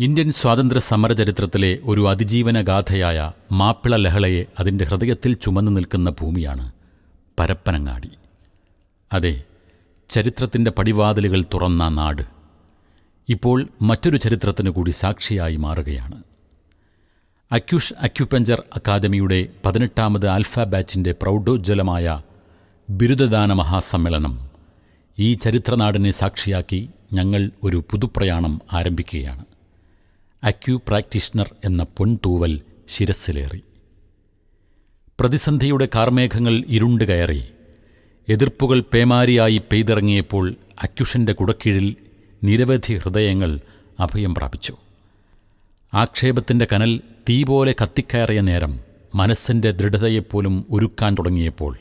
Indian സ്വാതന്ത്ര്യ സമര ചരിത്രത്തിലെ ഒരു അതിജീവന ഗാഥയായ മാപ്പിള ലഹളയെ അതിന്റെ ഹൃദയത്തിൽ ചുമന്നു നിൽക്കുന്ന ഭൂമിയാണ് പരപ്പനങ്ങാടി. അതെ ചരിത്രത്തിന്റെ പടിവാതിലുകൾ തുറന്ന നാട് ഇപ്പോൾ മറ്റൊരു ചരിത്രത്തിന് കൂടി സാക്ഷിയായി മാറുകയാണ്. അക്യുഷ് അക്യുപഞ്ചർ അക്കാദമിയുടെ പതിനെട്ടാമത് ആൽഫ ബാച്ചിന്റെ പ്രൗഢോജ്വലമായ ബിരുദദാന മഹാസമ്മേളനം ഈ ചരിത്രനാടിനെ സാക്ഷിയാക്കി ഞങ്ങൾ ഒരു പുതുപ്രയാണം ആരംഭിക്കുകയാണ്. അക്യു പ്രാക്ടീഷണർ എന്ന പൊൻതൂവൽ ശിരസ്സിലേറി. പ്രതിസന്ധിയുടെ കാർമേഘങ്ങൾ ഇരുണ്ട് കയറി. എതിർപ്പുകൾ പേമാരിയായി പെയ്തിറങ്ങിയപ്പോൾ അക്യുഷന്റെ കുടക്കീഴിൽ നിരവധി ഹൃദയങ്ങൾ അഭയം പ്രാപിച്ചു. ആക്ഷേപത്തിന്റെ കനൽ തീ പോലെ കത്തിക്കയറിയ നേരം മനസ്സിന്റെ ദൃഢതയെപ്പോലും ഉരുക്കാൻ തുടങ്ങിയപ്പോൾ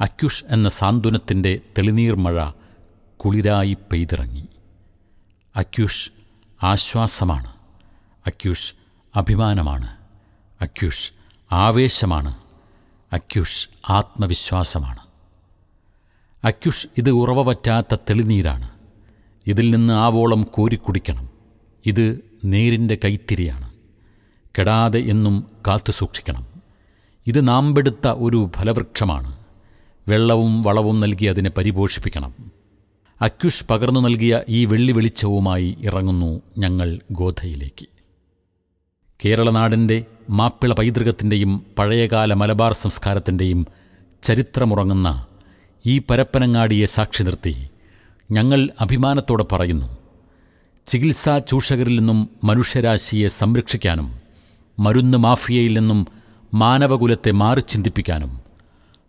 അക്യുഷ് എന്ന സാന്ത്വനത്തിന്റെ തെളിനീർമഴ കുളിരായി പെയ്തിറങ്ങി. അക്യുഷ് ആശ്വാസമാണ്. അക്യുഷ് അഭിമാനമാണ്. അക്യൂഷ് ആവേശമാണ്. അക്യൂഷ് ആത്മവിശ്വാസമാണ്. അക്യുഷ് ഇത് ഉറവവറ്റാത്ത തെളിനീരാണ്. ഇതിൽ നിന്ന് ആവോളം കോരിക്കുടിക്കണം. ഇത് നേരിന്റെ കൈത്തിരിയാണ്. കെടാതെ എന്നും കാത്തു സൂക്ഷിക്കണം. ഇത് നാമ്പെടുത്ത ഒരു ഫലവൃക്ഷമാണ്. വെള്ളവും വളവും നൽകി അതിനെ പരിപോഷിപ്പിക്കണം. അക്യുഷ് പകർന്നു നൽകിയ ഈ വെള്ളി വെളിച്ചവുമായി ഇറങ്ങുന്നു ഞങ്ങൾ ഗോധയിലേക്ക്. കേരളനാടിന്റെ മാപ്പിള പൈതൃകത്തിന്റെയും പഴയകാല മലബാർ സംസ്കാരത്തിന്റെയും ചരിത്രമുറങ്ങുന്ന ഈ പരപ്പനങ്ങാടിയെ സാക്ഷി നിർത്തി ഞങ്ങൾ അഭിമാനത്തോടെ പറയുന്നു. ചികിത്സാ ചൂഷകരിൽ നിന്നും മനുഷ്യരാശിയെ സംരക്ഷിക്കാനും മരുന്ന് മാഫിയയിൽ നിന്നും മാനവകുലത്തെ മാറി ചിന്തിപ്പിക്കാനും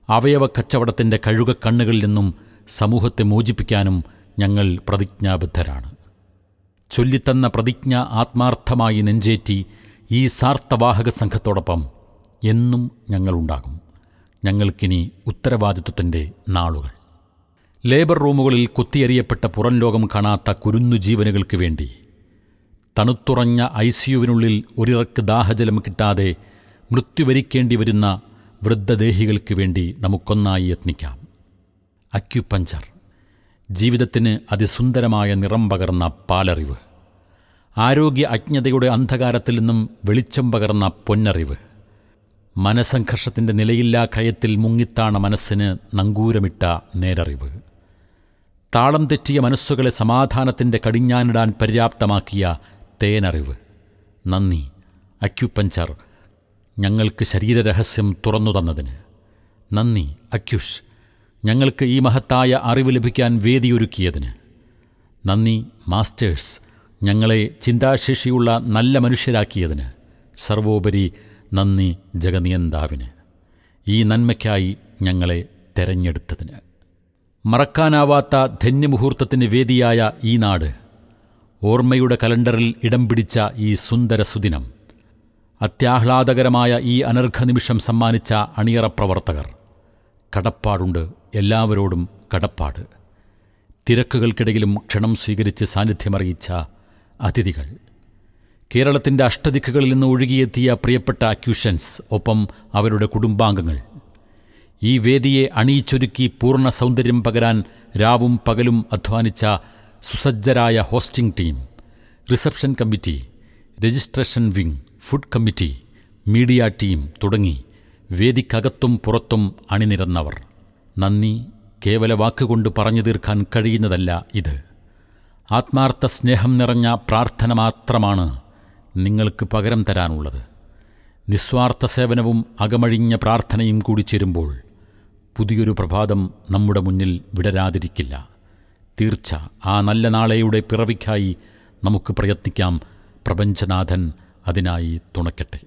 അവയവ കച്ചവടത്തിന്റെ കഴുകക്കണ്ണുകളിൽ നിന്നും സമൂഹത്തെ മോചിപ്പിക്കാനും ഞങ്ങൾ പ്രതിജ്ഞാബദ്ധരാണ്. ചൊല്ലിത്തന്ന പ്രതിജ്ഞ ആത്മാർത്ഥമായി നെഞ്ചേറ്റി ഈ സാർത്ഥവാഹക സംഘത്തോടൊപ്പം എന്നും ഞങ്ങളുണ്ടാകും. ഞങ്ങൾക്കിനി ഉത്തരവാദിത്വത്തിന്റെ നാളുകൾ. ലേബർ റൂമുകളിൽ കുത്തിയെറിയപ്പെട്ട പുറം ലോകം കാണാത്ത കുരുന്നു ജീവനുകൾക്ക് വേണ്ടി തണുത്തുറഞ്ഞ ഐ സിയുവിനുള്ളിൽ ഒരിറക്ക് ദാഹജലം കിട്ടാതെ മൃത്യുവരിക്കേണ്ടി വരുന്ന വൃദ്ധദേഹികൾക്ക് വേണ്ടി നമുക്കൊന്നായി യത്നിക്കാം. അക്യുപഞ്ചർ ജീവിതത്തിന് അതിസുന്ദരമായ നിറം പകർന്ന പാലറിവ്. ആരോഗ്യ അജ്ഞതയുടെ അന്ധകാരത്തിൽ നിന്നും വെളിച്ചം പകർന്ന പൊന്നറിവ്. മനസംഘർഷത്തിന്റെ നിലയില്ലാ കയത്തിൽ മുങ്ങിത്താണ മനസ്സിന് നങ്കൂരമിട്ട നേരറിവ്. താളം തെറ്റിയ മനസ്സുകളെ സമാധാനത്തിന്റെ കടിഞ്ഞാനിടാൻ പര്യാപ്തമാക്കിയ തേനറിവ്. നന്ദി അക്യുപഞ്ചർ. ഞങ്ങൾക്ക് ശരീരരഹസ്യം തുറന്നു തന്നതിന്. നന്ദി അക്യുഷ്. ഞങ്ങൾക്ക് ഈ മഹത്തായ അറിവ് ലഭിക്കാൻ വേദിയൊരുക്കിയതിന്. നന്ദി മാസ്റ്റേഴ്സ്. ഞങ്ങളെ ചിന്താശേഷിയുള്ള നല്ല മനുഷ്യരാക്കിയതിന് സർവോപരി നന്ദി ജഗനിയന്താവിന്. ഈ നന്മയ്ക്കായി ഞങ്ങളെ തെരഞ്ഞെടുത്തതിന്. മറക്കാനാവാത്ത ധന്യമുഹൂർത്തത്തിന് വേദിയായ ഈ നാട് ഓർമ്മയുടെ കലണ്ടറിൽ ഇടം പിടിച്ച ഈ സുന്ദര സുദിനം അത്യാഹ്ലാദകരമായ ഈ അനർഘനിമിഷം സമ്മാനിച്ച അണിയറ പ്രവർത്തകർ കടപ്പാടുണ്ട് എല്ലാവരോടും കടപ്പാട്. തിരക്കുകൾക്കിടയിലും ക്ഷണം സ്വീകരിച്ച് സാന്നിധ്യമറിയിച്ച അതിഥികൾ. കേരളത്തിന്റെ അഷ്ടദിക്കുകളിൽ നിന്ന് ഒഴുകിയെത്തിയ പ്രിയപ്പെട്ട അക്യൂഷൻസ് ഒപ്പം അവരുടെ കുടുംബാംഗങ്ങൾ. ഈ വേദിയെ അണിയിച്ചൊരുക്കി പൂർണ സൗന്ദര്യം പകരാൻ രാവും പകലും അധ്വാനിച്ച സുസജ്ജരായ hosting team reception committee registration wing food committee media team തുടങ്ങി വേദിക്കകത്തും പുറത്തും അണിനിരന്നവർ. നന്ദി കേവല വാക്കുകൊണ്ട് പറഞ്ഞു തീർക്കാൻ കഴിയുന്നതല്ല ഇത്. ആത്മാർത്ഥ സ്നേഹം നിറഞ്ഞ പ്രാർത്ഥന മാത്രമാണ് നിങ്ങൾക്ക് പകരം തരാനുള്ളത്. നിസ്വാർത്ഥ സേവനവും അകമഴിഞ്ഞ പ്രാർത്ഥനയും കൂടി ചേരുമ്പോൾ പുതിയൊരു പ്രഭാതം നമ്മുടെ മുന്നിൽ വിടരാതിരിക്കില്ല. തീർച്ച ആ നല്ല നാളെയുടെ പിറവിക്കായി നമുക്ക് പ്രയത്നിക്കാം. പ്രപഞ്ചനാഥൻ അതിനായി തുണയ്ക്കട്ടെ.